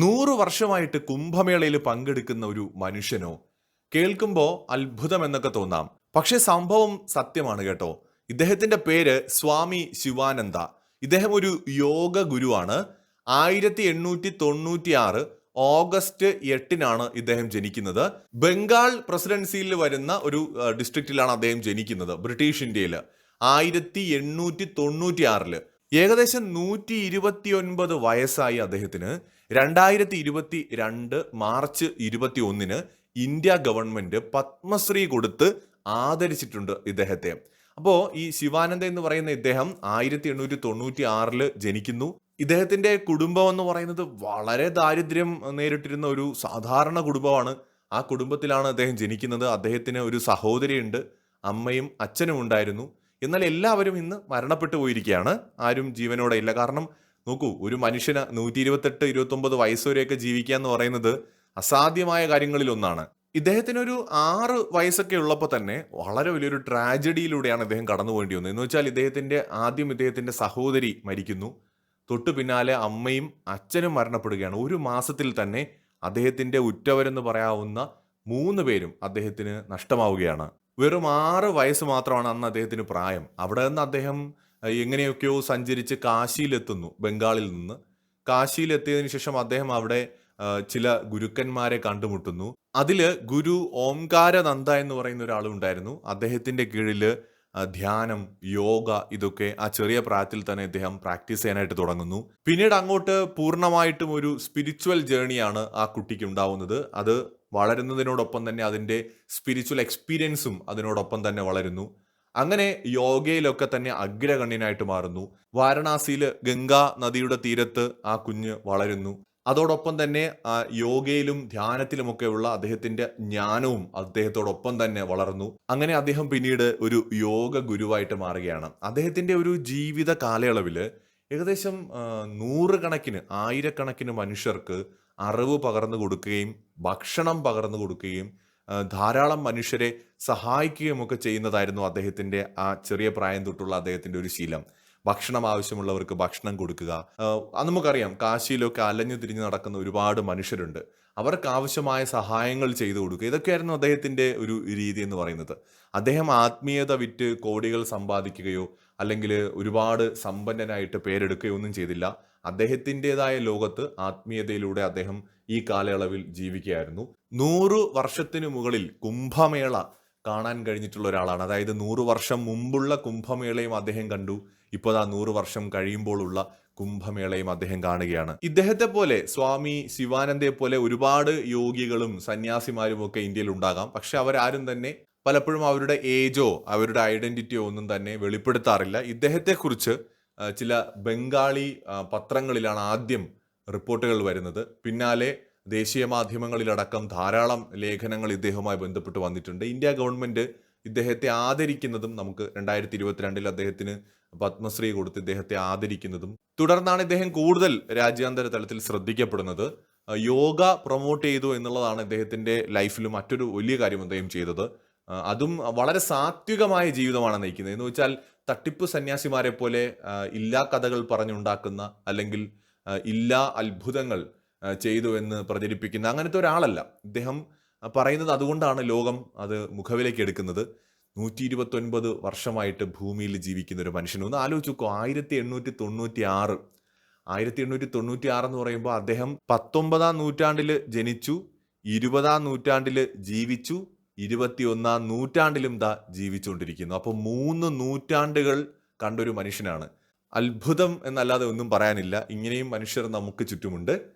നൂറു വർഷമായിട്ട് കുംഭമേളയിൽ പങ്കെടുക്കുന്ന ഒരു മനുഷ്യനോ കേൾക്കുമ്പോൾ അത്ഭുതം എന്നൊക്കെ തോന്നാം. പക്ഷെ സംഭവം സത്യമാണ് കേട്ടോ. ഇദ്ദേഹത്തിന്റെ പേര് സ്വാമി ശിവാനന്ദ. ഇദ്ദേഹം ഒരു യോഗ ഗുരുവാണ്. ആയിരത്തി എണ്ണൂറ്റി തൊണ്ണൂറ്റി ആറ് ഓഗസ്റ്റ് എട്ടിനാണ് ഇദ്ദേഹം ജനിക്കുന്നത്. ബംഗാൾ പ്രസിഡൻസിയിൽ വരുന്ന ഒരു ഡിസ്ട്രിക്റ്റിലാണ് അദ്ദേഹം ജനിക്കുന്നത് ബ്രിട്ടീഷ് ഇന്ത്യയിൽ ആയിരത്തി എണ്ണൂറ്റി തൊണ്ണൂറ്റി ആറിൽ ഏകദേശം നൂറ്റി ഇരുപത്തിയൊൻപത് വയസ്സായി അദ്ദേഹത്തിന്. രണ്ടായിരത്തി ഇരുപത്തി രണ്ട് മാർച്ച് ഇരുപത്തി ഒന്നിന് ഇന്ത്യ ഗവൺമെന്റ് പത്മശ്രീ കൊടുത്ത് ആദരിച്ചിട്ടുണ്ട് ഇദ്ദേഹത്തെ. അപ്പോൾ ഈ ശിവാനന്ദ എന്ന് പറയുന്ന ഇദ്ദേഹം ആയിരത്തി എണ്ണൂറ്റി തൊണ്ണൂറ്റി ആറിൽ ജനിക്കുന്നു. ഇദ്ദേഹത്തിന്റെ കുടുംബം എന്ന് പറയുന്നത് വളരെ ദാരിദ്ര്യം നേരിട്ടിരുന്ന ഒരു സാധാരണ കുടുംബമാണ്. ആ കുടുംബത്തിലാണ് അദ്ദേഹം ജനിക്കുന്നത്. അദ്ദേഹത്തിന് ഒരു സഹോദരിയുണ്ട്. അമ്മയും അച്ഛനും ഉണ്ടായിരുന്നു എന്നാൽ എല്ലാവരും ഇന്ന് മരണപ്പെട്ടു പോയിരിക്കുകയാണ്. ആരും ജീവനോടെ ഇല്ല. കാരണം നോക്കൂ ഒരു മനുഷ്യന് നൂറ്റി ഇരുപത്തെട്ട് ഇരുപത്തൊമ്പത് വയസ്സ് വരെയൊക്കെ ജീവിക്കുക എന്ന് പറയുന്നത് അസാധ്യമായ കാര്യങ്ങളിൽ ഒന്നാണ് ഇദ്ദേഹത്തിന് ഒരു ആറ് വയസ്സൊക്കെ ഉള്ളപ്പോൾ തന്നെ വളരെ വലിയൊരു ട്രാജഡിയിലൂടെയാണ് ഇദ്ദേഹം കടന്നു പോകേണ്ടി വന്നത് എന്ന് വെച്ചാൽ ഇദ്ദേഹത്തിന്റെ ആദ്യം ഇദ്ദേഹത്തിന്റെ സഹോദരി മരിക്കുന്നു. തൊട്ടു പിന്നാലെ അമ്മയും അച്ഛനും മരണപ്പെടുകയാണ്. ഒരു മാസത്തിൽ തന്നെ അദ്ദേഹത്തിന്റെ ഉറ്റവരെന്ന് പറയാവുന്ന മൂന്ന് പേരും അദ്ദേഹത്തിന് നഷ്ടമാവുകയാണ്. വെറും ആറ് വയസ്സ് മാത്രമാണ് അന്ന് അദ്ദേഹത്തിന് പ്രായം. അവിടെ നിന്ന് അദ്ദേഹം എങ്ങനെയൊക്കെയോ സഞ്ചരിച്ച് കാശിയിലെത്തുന്നു ബംഗാളിൽ നിന്ന്. കാശിയിലെത്തിയതിനു ശേഷം അദ്ദേഹം അവിടെ ചില ഗുരുക്കന്മാരെ കണ്ടുമുട്ടുന്നു. അതിൽ ഗുരു ഓംകാരനന്ദ എന്ന് പറയുന്ന ഒരാളുണ്ടായിരുന്നു അദ്ദേഹത്തിന്റെ കീഴിൽ ധ്യാനം യോഗ ഇതൊക്കെ ആ ചെറിയ പ്രായത്തിൽ തന്നെ അദ്ദേഹം പ്രാക്ടീസ് ചെയ്യാനായിട്ട് തുടങ്ങുന്നു. പിന്നീട് അങ്ങോട്ട് പൂർണമായിട്ടും ഒരു സ്പിരിച്വൽ ജേണിയാണ് ആ കുട്ടിക്ക് ഉണ്ടാവുന്നത്. അത് വളരുന്നതിനോടൊപ്പം തന്നെ അതിന്റെ സ്പിരിച്വൽ എക്സ്പീരിയൻസും അതിനോടൊപ്പം തന്നെ വളരുന്നു. അങ്ങനെ യോഗയിലൊക്കെ തന്നെ അഗ്രഗണ്യനായിട്ട് മാറുന്നു. വാരണാസിയിൽ ഗംഗാ നദിയുടെ തീരത്ത് ആ കുഞ്ഞ് വളരുന്നു. അതോടൊപ്പം തന്നെ ആ യോഗയിലും ധ്യാനത്തിലുമൊക്കെയുള്ള അദ്ദേഹത്തിന്റെ ജ്ഞാനവും അദ്ദേഹത്തോടൊപ്പം തന്നെ വളർന്നു. അങ്ങനെ അദ്ദേഹം പിന്നീട് ഒരു യോഗ ഗുരുവായിട്ട് മാറുകയാണ്. അദ്ദേഹത്തിന്റെ ഒരു ജീവിത കാലയളവിൽ ഏകദേശം നൂറുകണക്കിന് ആയിരക്കണക്കിന് മനുഷ്യർക്ക് അറിവ് പകർന്നു കൊടുക്കുകയും ഭക്ഷണം പകർന്നു കൊടുക്കുകയും ധാരാളം മനുഷ്യരെ സഹായിക്കുകയും ഒക്കെ ചെയ്യുന്നതായിരുന്നു അദ്ദേഹത്തിന്റെ ആ ചെറിയ പ്രായം തൊട്ടുള്ള അദ്ദേഹത്തിന്റെ ഒരു ശീലം. ഭക്ഷണം ആവശ്യമുള്ളവർക്ക് ഭക്ഷണം കൊടുക്കുക. അത് നമുക്കറിയാം കാശിയിലൊക്കെ അലഞ്ഞു തിരിഞ്ഞ് നടക്കുന്ന ഒരുപാട് മനുഷ്യരുണ്ട്. അവർക്ക് ആവശ്യമായ സഹായങ്ങൾ ചെയ്തു കൊടുക്കുക. ഇതൊക്കെയായിരുന്നു അദ്ദേഹത്തിന്റെ ഒരു രീതി എന്ന് പറയുന്നത്. അദ്ദേഹം ആത്മീയത വിറ്റ് കോടികൾ സമ്പാദിക്കുകയോ അല്ലെങ്കിൽ ഒരുപാട് സമ്പന്നനായിട്ട് പേരെടുക്കുകയോ ഒന്നും ചെയ്തില്ല. അദ്ദേഹത്തിന്റെതായ ലോകത്ത് ആത്മീയതയിലൂടെ അദ്ദേഹം ഈ കാലയളവിൽ ജീവിക്കുകയായിരുന്നു. നൂറ് വർഷത്തിനു മുകളിൽ കുംഭമേള കാണാൻ കഴിഞ്ഞിട്ടുള്ള ഒരാളാണ്. അതായത് നൂറു വർഷം മുമ്പുള്ള കുംഭമേളയും അദ്ദേഹം കണ്ടു. ഇപ്പോൾ ആ നൂറു വർഷം കഴിയുമ്പോഴുള്ള കുംഭമേളയും അദ്ദേഹം കാണുകയാണ്. ഇദ്ദേഹത്തെ പോലെ സ്വാമി ശിവാനന്ദയെ പോലെ ഒരുപാട് യോഗികളും സന്യാസിമാരും ഒക്കെ ഇന്ത്യയിൽ ഉണ്ടാകാം. പക്ഷെ അവരാരും തന്നെ പലപ്പോഴും അവരുടെ ഏജോ അവരുടെ ഐഡന്റിറ്റിയോ ഒന്നും തന്നെ വെളിപ്പെടുത്താറില്ല. ഇദ്ദേഹത്തെക്കുറിച്ച് കുറിച്ച് ചില ബംഗാളി പത്രങ്ങളിലാണ് ആദ്യം റിപ്പോർട്ടുകൾ വരുന്നത്. പിന്നാലെ ദേശീയ മാധ്യമങ്ങളിലടക്കം ധാരാളം ലേഖനങ്ങൾ ഇദ്ദേഹവുമായി ബന്ധപ്പെട്ട് വന്നിട്ടുണ്ട്. ഇന്ത്യ ഗവൺമെന്റ് ഇദ്ദേഹത്തെ ആദരിക്കുന്നതും നമുക്ക് രണ്ടായിരത്തി ഇരുപത്തിരണ്ടിൽ അദ്ദേഹത്തിന് പത്മശ്രീ കൊടുത്ത് ഇദ്ദേഹത്തെ ആദരിക്കുന്നതും. തുടർന്നാണ് ഇദ്ദേഹം കൂടുതൽ രാജ്യാന്തര തലത്തിൽ ശ്രദ്ധിക്കപ്പെടുന്നത്. യോഗ പ്രൊമോട്ട് ചെയ്തു എന്നുള്ളതാണ് ഇദ്ദേഹത്തിന്റെ ലൈഫിൽ മറ്റൊരു വലിയ കാര്യം അദ്ദേഹം ചെയ്തത്. അതും വളരെ സാത്വികമായ ജീവിതമാണ് നയിക്കുന്നത്. എന്ന് വെച്ചാൽ തട്ടിപ്പ് സന്യാസിമാരെ പോലെ ഇല്ലാ കഥകൾ പറഞ്ഞുണ്ടാക്കുന്ന അല്ലെങ്കിൽ ഇല്ലാ അത്ഭുതങ്ങൾ ചെയ്തു എന്ന് പ്രചരിപ്പിക്കുന്ന അങ്ങനത്തെ ഒരാളല്ല. ഇദ്ദേഹം പറയുന്നത് അതുകൊണ്ടാണ് ലോകം അത് മുഖവിലേക്ക് എടുക്കുന്നത്. നൂറ്റി ഇരുപത്തൊൻപത് വർഷമായിട്ട് ഭൂമിയിൽ ജീവിക്കുന്ന ഒരു മനുഷ്യൻ ഒന്ന് ആലോചിച്ച് നോക്കൂ ആയിരത്തി എണ്ണൂറ്റി തൊണ്ണൂറ്റി ആറ് ആയിരത്തി എണ്ണൂറ്റി തൊണ്ണൂറ്റി ആറ് എന്ന് പറയുമ്പോൾ അദ്ദേഹം പത്തൊമ്പതാം നൂറ്റാണ്ടിൽ ജനിച്ചു ഇരുപതാം നൂറ്റാണ്ടിൽ ജീവിച്ചു ഇരുപത്തിയൊന്നാം നൂറ്റാണ്ടിലും ദാ ജീവിച്ചുകൊണ്ടിരിക്കുന്നു. അപ്പോൾ മൂന്ന് നൂറ്റാണ്ടുകൾ കണ്ടൊരു മനുഷ്യനാണ്. അത്ഭുതം എന്നല്ലാതെ ഒന്നും പറയാനില്ല. ഇങ്ങനെയും മനുഷ്യർ നമുക്ക് ചുറ്റുമുണ്ട്.